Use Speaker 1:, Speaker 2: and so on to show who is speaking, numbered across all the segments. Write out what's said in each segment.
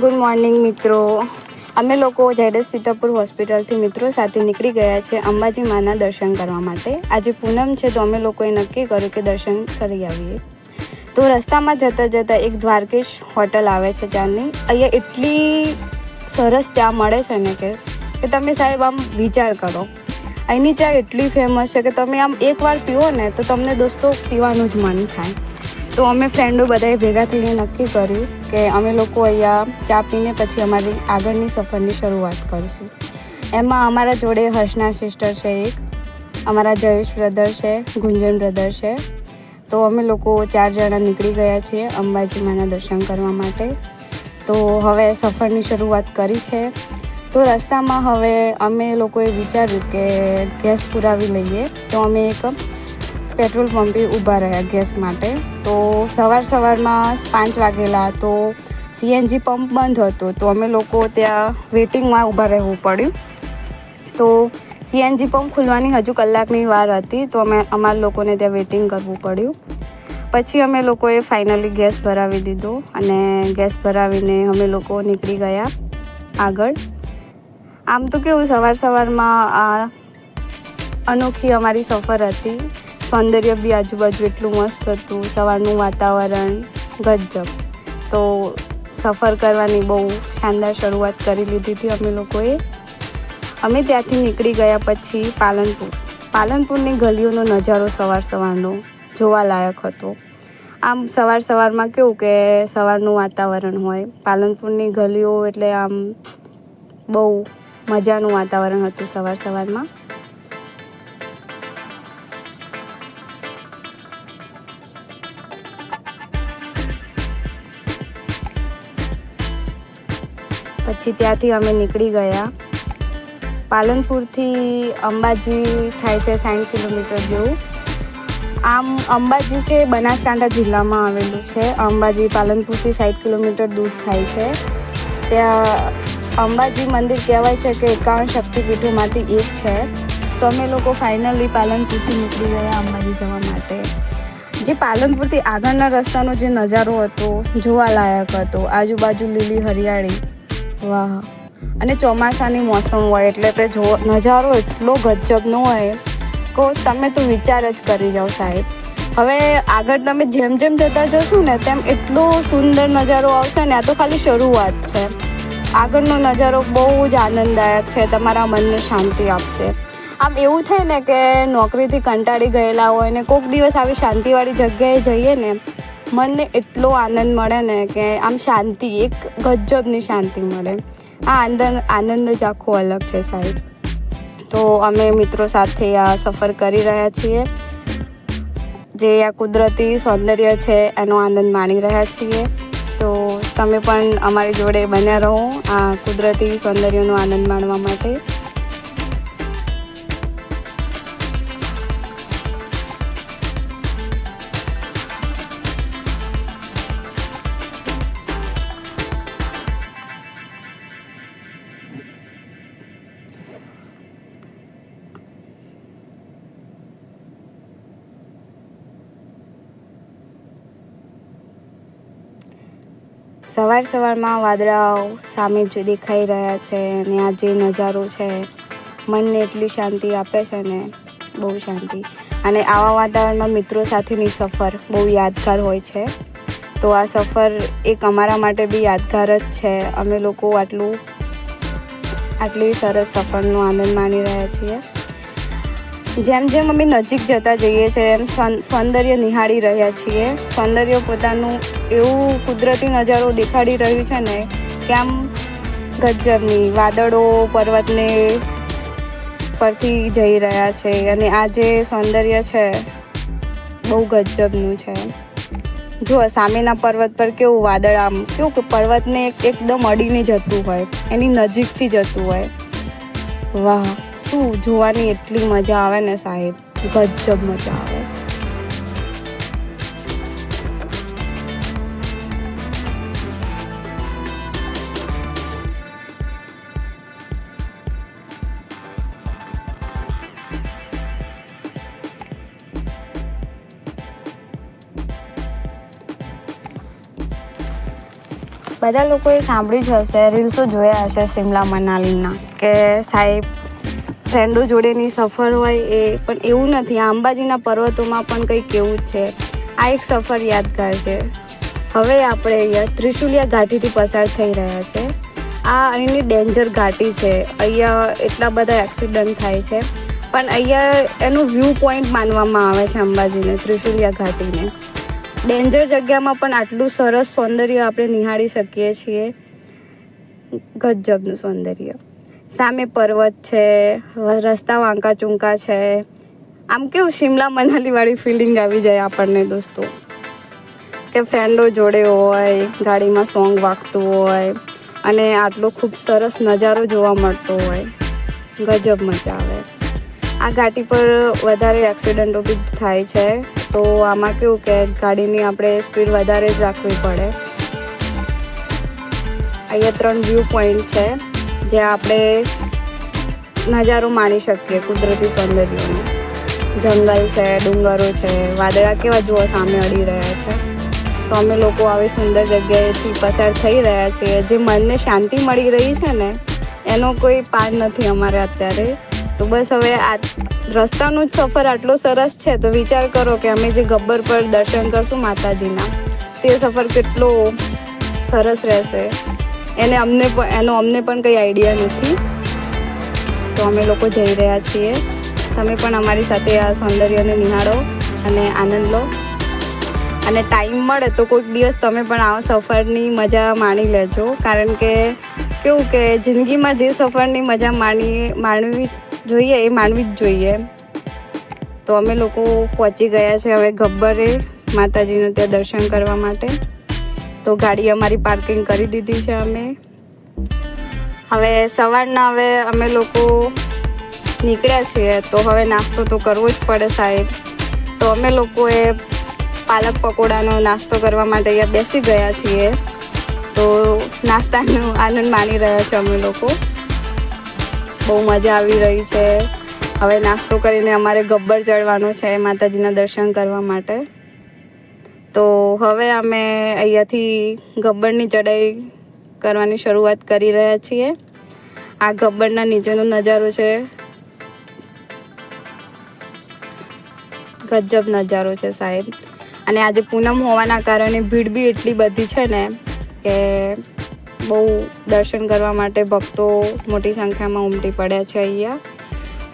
Speaker 1: Good morning મિત્રો. અમે લોકો ઝેડએસ સીતાપુર હોસ્પિટલથી મિત્રો સાથે નીકળી ગયા છે અંબાજી માના દર્શન કરવા માટે. આજે પૂનમ છે તો અમે લોકોએ નક્કી કર્યું કે દર્શન કરી આવીએ. તો રસ્તામાં જતાં જતાં એક દ્વારકેશ હોટલ આવે છે ચાની અહીંયા એટલી સરસ ચા મળે છે ને કે કે તમે સાહેબ આમ વિચાર કરો. અહીંની ચા એટલી ફેમસ છે કે તમે આમ એકવાર પીવો ને તો તમને દોસ્તો પીવાનું જ મન થાય. તો અમે ફ્રેન્ડો બધાએ ભેગા થઈને નક્કી કર્યું કે અમે લોકો અહીંયા ચા પીને પછી અમારી આગળની સફરની શરૂઆત કરીશું. એમાં અમારા જોડે હર્ષના સિસ્ટર છે એક, અમારા જયેશ બ્રધર છે, ગુંજન બ્રધર છે. તો અમે લોકો ચાર જણા નીકળી ગયા છીએ અંબાજી માના દર્શન કરવા માટે. તો હવે સફરની શરૂઆત કરી છે. તો રસ્તામાં હવે અમે લોકોએ વિચાર્યું કે ગેસ પુરાવી લઈએ. તો અમે એક પેટ્રોલ પંપે ઊભા રહ્યા ગેસ માટે. તો સવાર સવારમાં પાંચ વાગેલા તો સીએનજી પંપ બંધ હતો. તો અમે લોકો ત્યાં વેટિંગમાં ઊભા રહેવું પડ્યું. તો સીએનજી પંપ ખુલવાની હજુ કલાકની વાર હતી. તો અમે અમારા લોકોને ત્યાં વેટિંગ કરવું પડ્યું. પછી અમે લોકોએ ફાઇનલી ગેસ ભરાવી દીધો અને ગેસ ભરાવીને અમે લોકો નીકળી ગયા આગળ. આમ તો કેવું, સવાર સવારમાં આ અનોખી અમારી સફર હતી. સૌંદર્ય બી આજુબાજુ એટલું મસ્ત હતું. સવારનું વાતાવરણ ગજબ. તો સફર કરવાની બહુ શાનદાર શરૂઆત કરી લીધી હતી અમે લોકોએ. અમે ત્યાંથી નીકળી ગયા પછી પાલનપુર. પાલનપુરની ગલીઓનો નજારો સવાર સવારનો જોવાલાયક હતો. આમ સવાર સવારમાં કેવું કે સવારનું વાતાવરણ હોય. પાલનપુરની ગલીઓ એટલે આમ બહુ મજાનું વાતાવરણ હતું સવાર સવારમાં. પછી ત્યાંથી અમે નીકળી ગયા. પાલનપુરથી અંબાજી થાય છે સાઠ કિલોમીટર જેવું. આમ અંબાજી છે બનાસકાંઠા જિલ્લામાં આવેલું છે. અંબાજી પાલનપુરથી સાઠ કિલોમીટર દૂર થાય છે. ત્યાં અંબાજી મંદિર કહેવાય છે કે એકાવન શક્તિપીઠોમાંથી એક છે. તો અમે લોકો ફાઇનલી પાલનપુરથી નીકળી ગયા અંબાજી જવા માટે. જે પાલનપુરથી આગળના રસ્તાનો જે નજારો હતો, જોવાલાયક હતો, આજુબાજુ લીલી હરિયાળી વાહ. અને ચોમાસાની મોસમ હોય એટલે તે જો નજારો એટલો ગજબનો હોય કહો તમે તો વિચાર જ કરી જાઓ સાહેબ. હવે આગળ તમે જેમ જેમ જતા જશો ને તેમ એટલો સુંદર નજારો આવશે ને આ તો ખાલી શરૂઆત છે. આગળનો નજારો બહુ જ આનંદદાયક છે, તમારા મનને શાંતિ આપશે. આમ એવું થાય ને કે નોકરીથી કંટાળી ગયેલા હોય ને કોઈક દિવસ આવી શાંતિવાળી જગ્યાએ જઈએ ને મનને એટલો આનંદ મળે ને કે આમ શાંતિ, એક ગજબની શાંતિ મળે. આ આનંદ આનંદ જ આખો અલગ છે સાહેબ. તો અમે મિત્રો સાથે આ સફર કરી રહ્યા છીએ. જે આ કુદરતી સૌંદર્ય છે એનો આનંદ માણી રહ્યા છીએ. તો તમે પણ અમારી જોડે બન્યા રહો આ કુદરતી સૌંદર્યનો આનંદ માણવા માટે. સવાર સવારમાં વાદળાઓ સામે જે દેખાઈ રહ્યા છે અને આ જે નજારો છે, મનને એટલી શાંતિ આપે છે ને, બહુ શાંતિ. અને આવા વાતાવરણમાં મિત્રો સાથેની સફર બહુ યાદગાર હોય છે. તો આ સફર એક અમારા માટે બી યાદગાર જ છે. અમે લોકો આટલું, આટલી સરસ સફરનો આનંદ માણી રહ્યા છીએ. જેમ જેમ અમે નજીક જતા જઈએ છીએ એમ સૌંદર્ય નિહાળી રહ્યા છીએ. સૌંદર્ય પોતાનું એવું કુદરતી નજારો દેખાડી રહ્યું છે ને કે આમ ગજબની વાદળો પર્વતને પરથી જઈ રહ્યા છે અને આ જે સૌંદર્ય છે, બહુ ગજબનું છે. જો સામેના પર્વત પર કેવું વાદળ આમ, કેવું કે પર્વતને એકદમ અડીને જતું હોય, એની નજીકથી જતું હોય. વાહ, શું જોવાની એટલી મજા આવે ને સાહેબ, ગજબ મજા આવે. બધા લોકોએ સાંભળ્યું જ હશે, રીલ્સો જોયા હશે શિમલા મનાલીના, કે સાહેબ ફ્રેન્ડો જોડેની સફર હોય એ, પણ એવું નથી, આ અંબાજીના પર્વતોમાં પણ કંઈક એવું જ છે. આ એક સફર યાદગાર છે. હવે આપણે અહીંયા ત્રિશુલિયા ઘાટીથી પસાર થઈ રહ્યા છે. આ અહીંની ડેન્જર ઘાટી છે. અહીંયા એટલા બધા એક્સિડન્ટ થાય છે. પણ અહીંયા એનું વ્યૂ પોઈન્ટ માનવામાં આવે છે અંબાજીને, ત્રિશુલિયા ઘાટીને. ડેન્જર જગ્યામાં પણ આટલું સરસ સૌંદર્ય આપણે નિહાળી શકીએ છીએ. ગજબનું સૌંદર્ય. સામે પર્વત છે, રસ્તા વાંકા ચૂંકા છે. આમ કેવું શિમલા મનાલીવાળી ફિલિંગ આવી જાય આપણને દોસ્તો. કે ફ્રેન્ડો જોડે હોય, ગાડીમાં સોંગ વાગતું હોય, અને આટલો ખૂબ સરસ નજારો જોવા મળતો હોય. ગજબ મજા આવે. આ ઘાટી પર વધારે એક્સિડન્ટો બી થાય છે, તો આમાં કેવું કે ગાડીની આપણે સ્પીડ વધારે જ રાખવી પડે. અહીંયા ત્રણ વ્યૂ પોઈન્ટ છે, જે આપણે નજારો માણી શકીએ કુદરતી સૌંદર્યનો. જંગલ છે, ડુંગરો છે, વાદળા કેવા જુઓ સામે અડી રહ્યા છે. તો અમે લોકો આવી સુંદર જગ્યાએથી પસાર થઈ રહ્યા છીએ. જે મનને શાંતિ મળી રહી છે ને, એનો કોઈ પાર નથી અમારે અત્યારે. તો બસ હવે આ રસ્તાનો જ સફર આટલો સરસ છે, તો વિચાર કરો કે અમે જે ગબ્બર પર દર્શન કરશું માતાજીના, તે સફર કેટલો સરસ રહેશે. એને અમને પણ એનો અમને પણ કંઈ આઈડિયા નથી. તો અમે લોકો જઈ રહ્યા છીએ. તમે પણ અમારી સાથે આ સૌંદર્યને નિહાળો અને આનંદ લો. અને ટાઈમ મળે તો કોઈક દિવસ તમે પણ આ સફરની મજા માણી લેજો. કારણ કે કેવું કે જિંદગીમાં જે સફરની મજા માણી માણવી જોઈએ, એ માણવી જ જોઈએ. તો અમે લોકો પહોંચી ગયા છે હવે ગબ્બરે માતાજીને ત્યાં દર્શન કરવા માટે. તો ગાડી અમારી પાર્કિંગ કરી દીધી છે અમે. હવે સવારના હવે અમે લોકો નીકળ્યા છીએ, તો હવે નાસ્તો તો કરવો જ પડે સાહેબ. તો અમે લોકોએ પાલક પકોડાનો નાસ્તો કરવા માટે અહીંયા બેસી ગયા છીએ. તો નાસ્તાનો આનંદ માણી રહ્યા છે અમે લોકો. બહુ મજા આવી રહી છે. હવે નાસ્તો કરીને અમારે ગબ્બર ચડવાનો છે માતાજીના દર્શન કરવા માટે. તો હવે અમે અહીંયાથી ગબ્બરની ચડાઈ કરવાની શરૂઆત કરી રહ્યા છીએ. આ ગબ્બરના નીચેનો નજારો છે. ગજબ નજારો છે સાહેબ. અને આજે પૂનમ હોવાના કારણે ભીડ બી એટલી બધી છે ને કે બહુ દર્શન કરવા માટે ભક્તો મોટી સંખ્યામાં ઉમટી પડ્યા છે અહીંયા.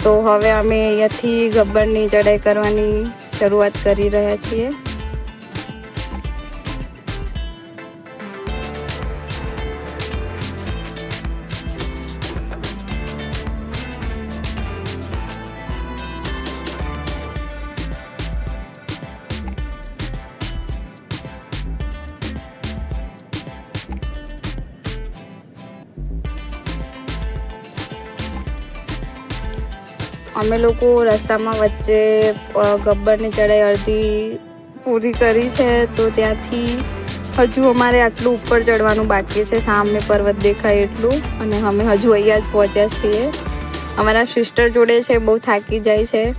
Speaker 1: તો હવે અમે અહીંયાથી ગબ્બરની ચડાઈ કરવાની શરૂઆત કરી રહ્યા છીએ. અમે લોકો રસ્તામાં વચ્ચે ગબ્બરની ચડાઈ અડધી પૂરી કરી છે, તો ત્યાંથી હજુ અમારે આટલું ઉપર ચડવાનું બાકી છે, સામે પર્વત દેખાય એટલું, અને અમે હજુ અહીંયા જ પહોંચ્યા છીએ. અમારા સિસ્ટર જોડે છે, બહુ થાકી જાય છે.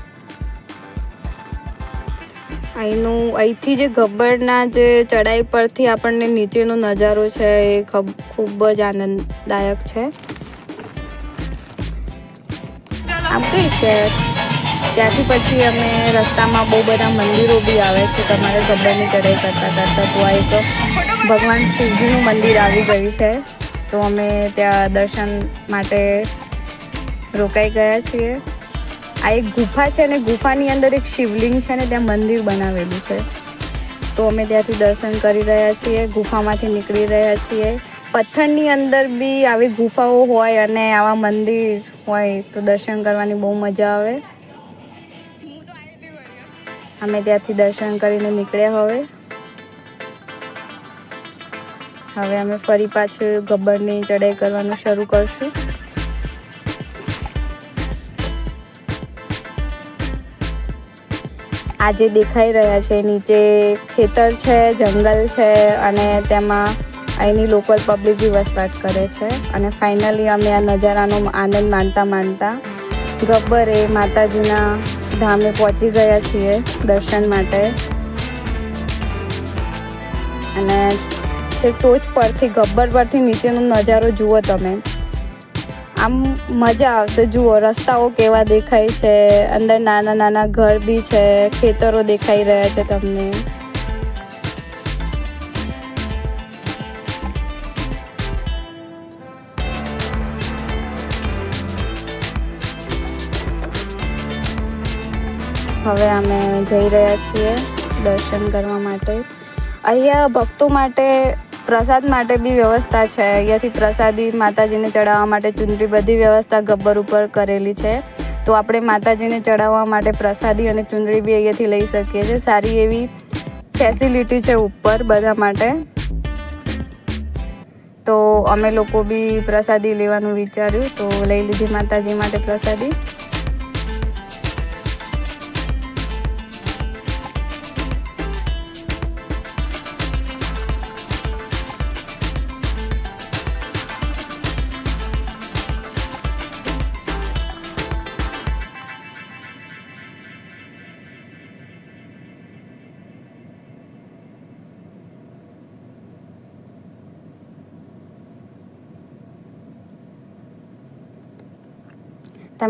Speaker 1: અહીંનું, અહીંથી જે ગબ્બરના જે ચડાઈ પરથી આપણને નીચેનો નજારો છે, એ ખબ- જ આનંદદાયક છે. આમ કઈ કે ત્યાંથી પછી અમે રસ્તામાં બહુ બધા મંદિરો બી આવે છે તમારે ગબ્બરની ચડાઈ કરતાં કરતાં તો આ તો. ભગવાન શિવજીનું મંદિર આવી ગયું છે, તો અમે ત્યાં દર્શન માટે રોકાઈ ગયા છીએ. આ એક ગુફા છે ને, ગુફાની અંદર એક શિવલિંગ છે ને, ત્યાં મંદિર બનાવેલું છે. તો અમે ત્યાંથી દર્શન કરી રહ્યા છીએ, ગુફામાંથી નીકળી રહ્યા છીએ. પથ્થરની અંદર બી આવી ગુફાઓ હોય અને આવા મંદિર હોય તો દર્શન કરવાની બહુ મજા આવે. અમે ત્યાંથી દર્શન કરીને નીકળ્યા હવે. હવે અમે ફરી પાછું ગબ્બરની ચડાઈ કરવાનું શરૂ કરશું. આજે દેખાઈ રહ્યા છે, નીચે ખેતર છે, જંગલ છે અને તેમાં અહીંની લોકલ પબ્લિક બી વસવાટ કરે છે. અને ફાઇનલી અમે આ નજારાનો આનંદ માણતા માણતા ગબ્બરે માતાજીના ધામે પહોંચી ગયા છીએ દર્શન માટે. અને છે ટોચ પરથી, ગબ્બર પરથી નીચેનો નજારો જુઓ તમે. આમ મજા આવશે. જુઓ, રસ્તાઓ કેવા દેખાય છે. અંદર નાના નાના ઘર બી છે. ખેતરો દેખાઈ રહ્યા છે તમને. હવે અમે જઈ રહ્યા છીએ દર્શન કરવા માટે. અહીંયા ભક્તો માટે, પ્રસાદ માટે બી વ્યવસ્થા છે. અહીંયાથી પ્રસાદી માતાજીને ચડાવવા માટે ચૂંટણી બધી વ્યવસ્થા ગબ્બર ઉપર કરેલી છે. તો આપણે માતાજીને ચડાવવા માટે પ્રસાદી અને ચુંદડી બી અહીંયાથી લઈ શકીએ છીએ. સારી એવી ફેસિલિટી છે ઉપર બધા માટે. તો અમે લોકો બી પ્રસાદી લેવાનું વિચાર્યું. તો લઈ લીધી માતાજી માટે પ્રસાદી.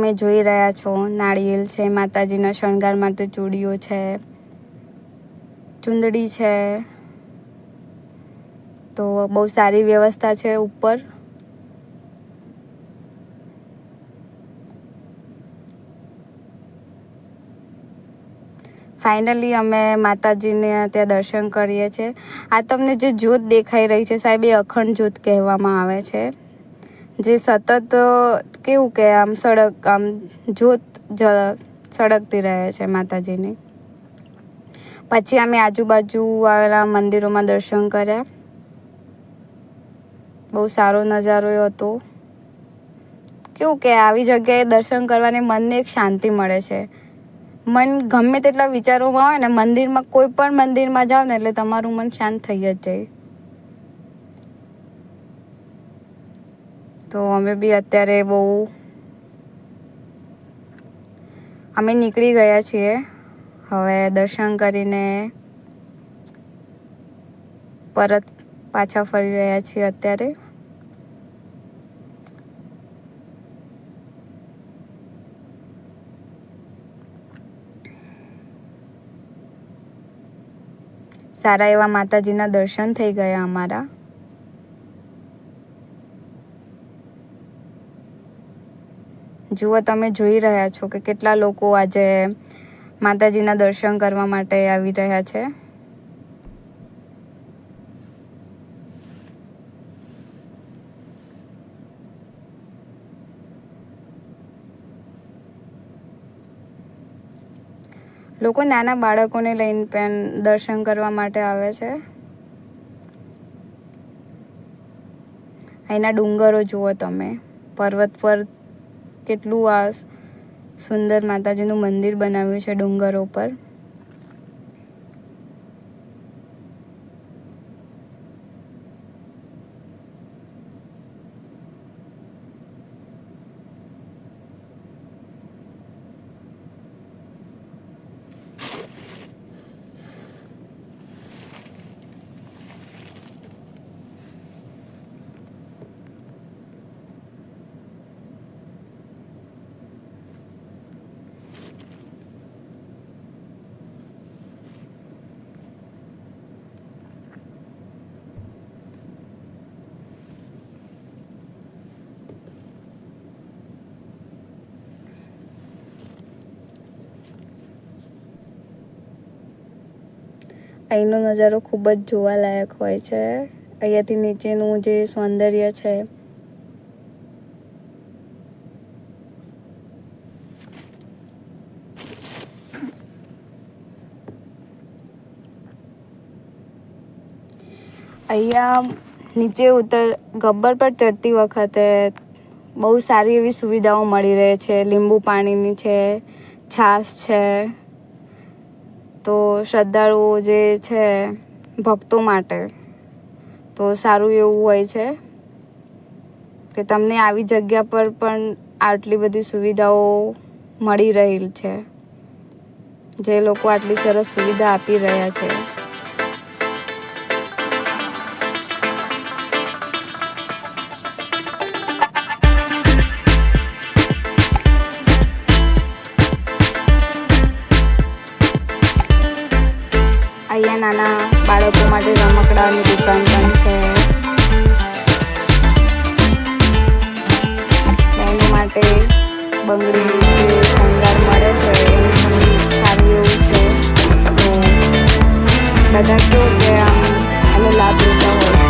Speaker 1: તમે જોઈ રહ્યા છો. નાળિયેર છે, માતાજીના શણગાર માટે ચૂડીઓ છે, ચુંદડી છે. તો બહુ સારી વ્યવસ્થા છે ઉપર. ફાઇનલી અમે માતાજીને ત્યાં દર્શન કરીએ છીએ. આ તમને જે જ્યોત દેખાઈ રહી છે, સાહેબ, એ અખંડ જ્યોત કહેવામાં આવે છે. જે સતત કેવું કે આમ સડક આમ જોત સળગતી રહે છે માતાજીની. પછી અમે આજુબાજુ આવેલા મંદિરોમાં દર્શન કર્યા. બહુ સારો નજારો હતો. કેવું કે આવી જગ્યાએ દર્શન કરવાને મનને એક શાંતિ મળે છે. મન ગમે તેટલા વિચારોમાં હોય ને, મંદિરમાં કોઈ પણ મંદિરમાં જાઓ ને, એટલે તમારું મન શાંત થઈ જ જાય. તો અમે બી અત્યારે બહુ અમે નીકળી ગયા છીએ. હવે દર્શન કરીને પરત પાછા ફરી રહ્યા છીએ અત્યારે. સારા એવા માતાજીના દર્શન થઈ ગયા અમારા. જુઓ તમે જોઈ રહ્યા છો કે કેટલા લોકો આજે માતાજીના દર્શન કરવા માટે આવી રહ્યા છે. લોકો નાના બાળકોને લઈને પણ દર્શન કરવા માટે આવે છે. અહીંના ડુંગરો જુઓ તમે. પર્વત પર કેટલું આ સુંદર માતાજીનું મંદિર બનાવ્યું છે ડુંગરો પર. અહીંનો નજારો ખૂબ જ જોવાલાયક હોય છે. અહીંયાથી નીચેનું જે સૌંદર્ય છે. અહીંયા નીચે ઉતર, ગબ્બર પર ચડતી વખતે બહુ સારી એવી સુવિધાઓ મળી રહે છે. લીંબુ પાણીની છે છાશ છે. તો શ્રદ્ધાળુઓ જે છે ભક્તો માટે, તો સારું એવું હોય છે કે તમને આવી જગ્યા પર પણ આટલી બધી સુવિધાઓ મળી રહેલ છે. જે લોકો આટલી સરસ સુવિધા આપી રહ્યા છે. બાળકો માટે રમકડાની દુકાન પણ છે. બહેનો માટે બંગડી શણગાર મળે છે. એનું સારું એવું છે. બધા કેવું કે આમ એનો લાભ લેતા હોય.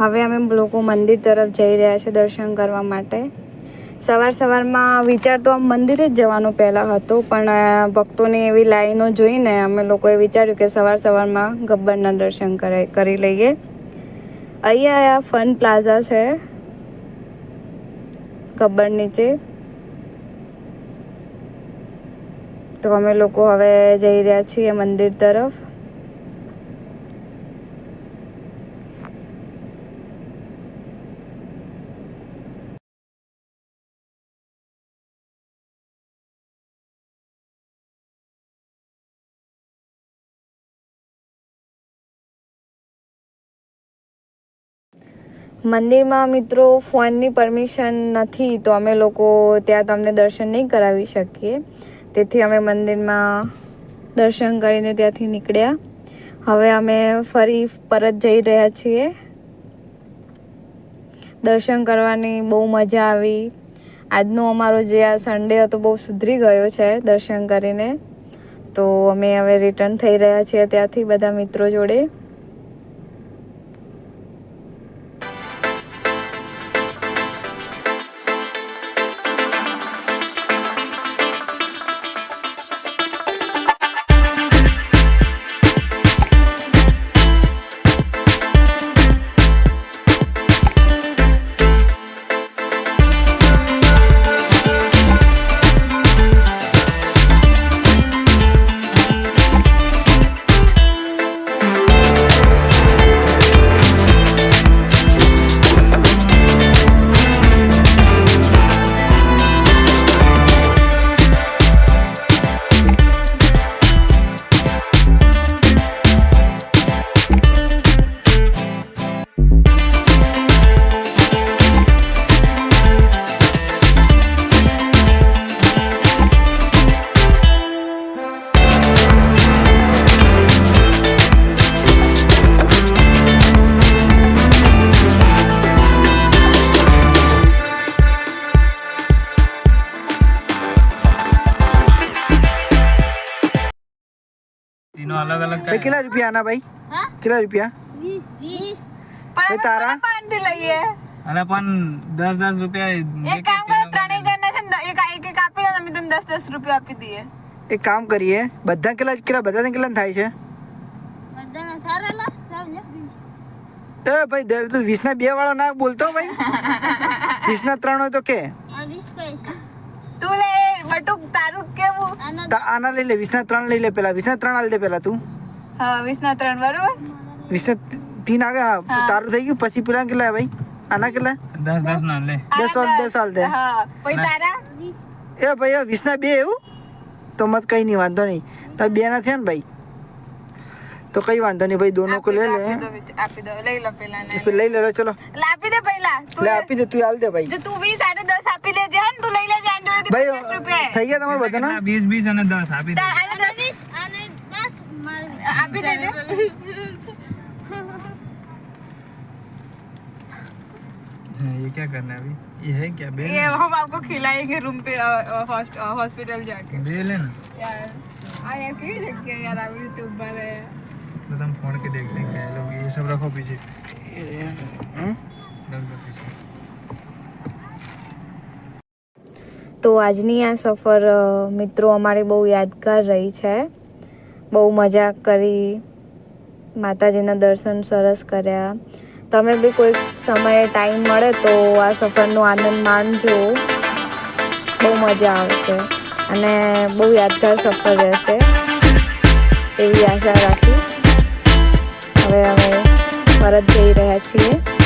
Speaker 1: હવે અમે લોકો મંદિર તરફ જઈ રહ્યા છે દર્શન કરવા માટે. સવાર સવારમાં વિચાર તો આમ મંદિરે જ જવાનો પહેલાં હતો, પણ ભક્તોની એવી લાઈનો જોઈને અમે લોકોએ વિચાર્યું કે સવાર સવારમાં ગબ્બરના દર્શન કરે લઈએ. અહીંયા આ ફન પ્લાઝા છે, ગબ્બર નીચે. તો અમે લોકો હવે જઈ રહ્યા છીએ મંદિર તરફ. મંદિરમાં મિત્રો ફોનની પરમિશન નથી, તો અમે લોકો ત્યાં તમને દર્શન નહીં કરાવી શકીએ. તેથી અમે મંદિરમાં દર્શન કરીને ત્યાંથી નીકળ્યા. હવે અમે ફરી પરત જઈ રહ્યા છીએ. દર્શન કરવાની બહુ મજા આવી. આજનો અમારો જે આ સન્ડે હતો બહુ સુધરી ગયો છે દર્શન કરીને. તો અમે હવે રિટર્ન થઈ રહ્યા છીએ ત્યાંથી બધા મિત્રો જોડે.
Speaker 2: અલગ અલગ
Speaker 3: ભાઈ કેટલા રૂપિયા આના ભાઈ? કેટલા રૂપિયા? ભાઈ તારા?
Speaker 1: પાંચથી લઈએ.
Speaker 2: અરે પણ દસ દસ રૂપિયા
Speaker 1: એક કામ કરો ત્રણેય જણને છે ને એક એક એક આપી દો અમે તમને દસ દસ રૂપિયા આપી દઈએ.
Speaker 3: એક કામ કરીએ બધા કેટલા કેટલા બધાને કેટલા થાય છે? એ ભાઈ તું વીસના બે વાળો ના બોલતો ભાઈ. વીસના ત્રણ હોય તો કે?
Speaker 1: બટુક તારું કેવું?
Speaker 3: તા- આના લઈ લે વિસના ત્રણ લઈ લે પેલા વીસના ત્રણ આલ દે પેલા તું.
Speaker 1: હા વીસના ત્રણ બરોબર?
Speaker 3: વિસના તીન આગળ હા, તારું થઈ ગયું પછી પેલા કેટલા ભાઈ? આના કેટલા?
Speaker 2: દસ દસ ના લે.
Speaker 3: દસ વાળ દસ હાલ દે.
Speaker 1: હા. પછી તારા?
Speaker 3: એ ભાઈ વીસ ના બે એવું? તો મત કઈ નહીં વાંધો નહીં. તાર બે ના થયા ને ભાઈ? તો કઈ વાંધો નહીં ભાઈ દોનો કો લે લે
Speaker 1: આપી દો વિચ- આપી દો લઈ લો પેલા ને
Speaker 3: પછી લઈ લે લો ચલો
Speaker 1: લે આપી દે પહેલા તું
Speaker 3: લે આપી દે તું હાલ દે ભાઈ
Speaker 1: જો તું વીસ આને દસ આપી દેજે હે ને તું લઈ લેજે આની જોડેથી
Speaker 3: ભાઈ
Speaker 1: પચાસ રૂપિયા
Speaker 3: થઈ ગયા તમારા બધાના
Speaker 2: કેટલા? વીસ વીસ અને દસ આપી દે
Speaker 1: તાર આને દસ આપી દેજે
Speaker 2: हाँ, ये क्या करना है अभी ये है क्या बेल
Speaker 1: ये हम आपको खिलाएंगे रूम पे हॉस्पिटल जाके
Speaker 2: बेल है ना
Speaker 1: यार आ यार क्यों रखी है यार अभी तो ऊपर है
Speaker 2: तो हम फोन के देखते हैं क्या है लोग ये सब रखो पीछे
Speaker 3: હમ?
Speaker 2: रख दो पीछे
Speaker 1: તો આજની આ સફર અ, મિત્રો અમારી બહુ યાદગાર રહી છે બહુ મજા કરી માતાજીના દર્શન સરસ કર્યા તમે બી કોઈક સમયે ટાઈમ મળે તો આ સફરનો આનંદ માણજો બહુ મજા આવશે અને બહુ યાદગાર સફર રહેશે એવી આશા રાખીશ હવે અમે પરત જઈ રહ્યા છીએ.